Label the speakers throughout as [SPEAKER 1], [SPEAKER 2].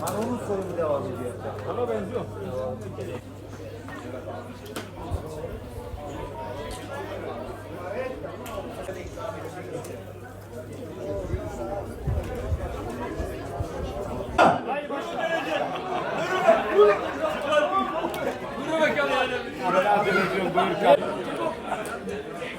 [SPEAKER 1] Hani onun soyunu devam ediyor. Ama benziyor.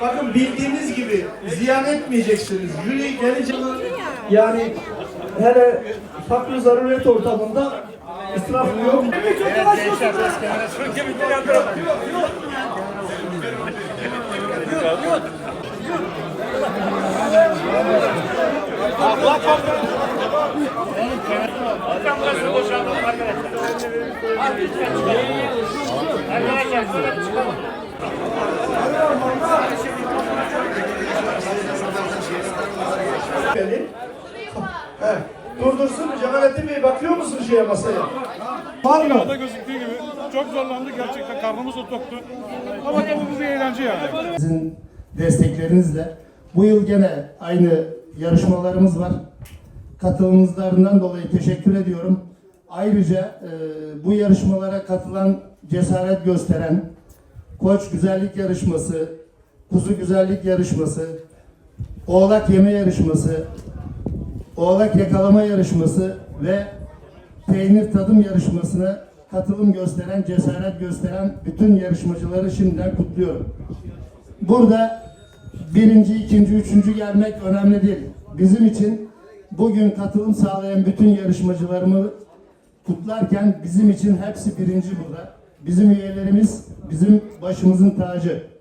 [SPEAKER 2] Bakın bildiğiniz gibi ziyan etmeyeceksiniz. Jüri gelince yani hele fakir zaruret ortamında israf yok. Beni. He. Durdursun Cemalettin Bey bakıyor musun şeye masaya? Var mı?
[SPEAKER 3] Orada gözüktüğü gibi çok zorlandık gerçekten karnımız da toktu. Ama tabii bu bir eğlence yani.
[SPEAKER 4] Sizin desteklerinizle bu yıl gene aynı yarışmalarımız var. Katılımlarından dolayı teşekkür ediyorum. Ayrıca e, bu yarışmalara katılan, cesaret gösteren Koç Güzellik Yarışması, Kuzu Güzellik Yarışması, Oğlak Yeme Yarışması, Oğlak Yakalama Yarışması ve Peynir Tadım Yarışmasına katılım gösteren, cesaret gösteren bütün yarışmacıları şimdiden kutluyorum. Burada birinci, ikinci, üçüncü gelmek önemli değil. Bizim için bugün katılım sağlayan bütün yarışmacılarımı kutlarken bizim için hepsi birinci burada. Bizim üyelerimiz bizim başımızın tacı.